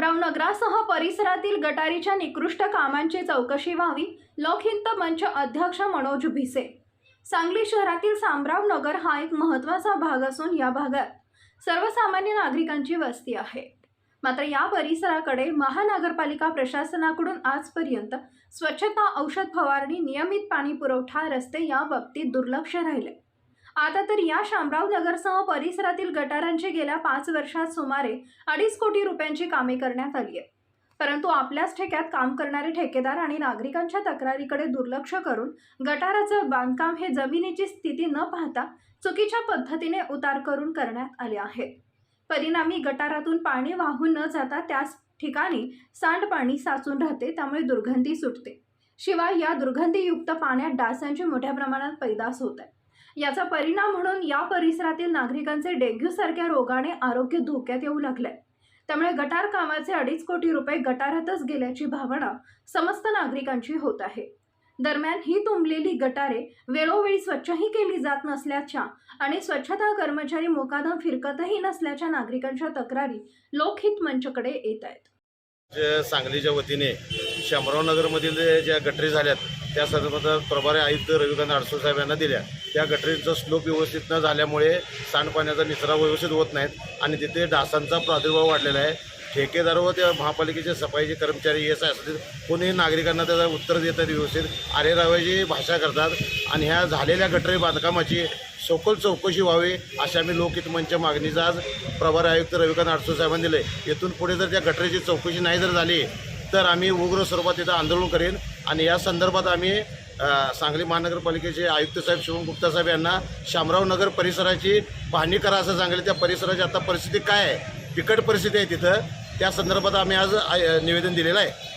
शामराव नगरासह परिसरातील गटारीच्या निकृष्ट कामांची चौकशी व्हावी लोकहित मंच अध्यक्ष मनोज भिसे. सांगली शहरातील सामराव नगर हा एक महत्त्वाचा भाग असून या भागात सर्वसामान्य नागरिकांची वस्ती आहे. मात्र या परिसराकडे महानगरपालिका प्रशासनाकडून आजपर्यंत स्वच्छता औषध फवारणी नियमित पाणी पुरवठा रस्ते या बाबतीत दुर्लक्ष राहिले. आता तर या शामराव नगरसह परिसरातील गटारांची गेल्या पाच वर्षात सुमारे अडीच कोटी रुपयांची कामे करण्यात आली आहे परंतु आपल्याच ठेक्यात काम करणारे ठेकेदार आणि नागरिकांच्या तक्रारीकडे दुर्लक्ष करून गटाराचं बांधकाम हे जमिनीची स्थिती न पाहता चुकीच्या पद्धतीने उतार करून करण्यात आले आहेत. परिणामी गटारातून पाणी वाहून न जाता त्याच ठिकाणी सांडपाणी साचून राहते त्यामुळे दुर्गंधी सुटते. शिवाय या दुर्गंधीयुक्त पाण्यात डासांची मोठ्या प्रमाणात पैदास होत आहे. याचा परिणाम म्हणून या परिसरातील नागरिकांचे डेंग्यू सारख्या रोगाने आरोग्य धोक्यात येऊ लागले त्यामुळे गटार कामाचे अडीच कोटी रुपये गटारातच गेल्याची भावना समस्त नागरिकांची होत आहे. दरम्यान ही तुंबलेली गटारे वेळोवेळी स्वच्छही केली जात नसल्याच्या आणि स्वच्छता कर्मचारी मोकादम फिरकतही नसल्याच्या नागरिकांच्या तक्रारी लोकहित मंचकडे येत आहेत. जे सांगलीच्या वतीने शंभराव नगरमधील ज्या गटरी झाल्यात त्या संदर्भात प्रभारी आयुक्त रविकांत अडसूळ साहेब यांना दिल्या. त्या गटरींचा स्लोप व्यवस्थित न झाल्यामुळे सांडपाण्याचा निचरा व्यवस्थित होत नाहीत आणि तिथे डासांचा प्रादुर्भाव वाढलेला आहे. ठेकेदार व त्या महापालिकेचे सफाईचे कर्मचारी एस आय असतील कोणीही नागरिकांना त्याचं उत्तर देतात व्यवस्थित आरे रावायची भाषा करतात. आणि ह्या झालेल्या गटरी बांधकामाची सखोल चौकशी व्हावी अशी आम्ही लोकहित मंच मागणीचा आज प्रभारी आयुक्त रविकांत अडसूळ साहेबांनी दिले येथून पुढे जर त्या गटरीची चौकशी नाही जर झाली तर आम्ही उग्र स्वरूपात तिथं आंदोलन करेन. आणि या संदर्भात आम्ही सांगली महानगरपालिकेचे आयुक्त साहेब शिवम गुप्ता साहेब यांना शामराव नगर परिसराची पाहणी करा असं सांगितलं त्या परिसराची आता परिस्थिती काय आहे? बिकट परिस्थिती आहे तिथं. त्या संदर्भात आम्ही आज निवेदन दिलेलं आहे.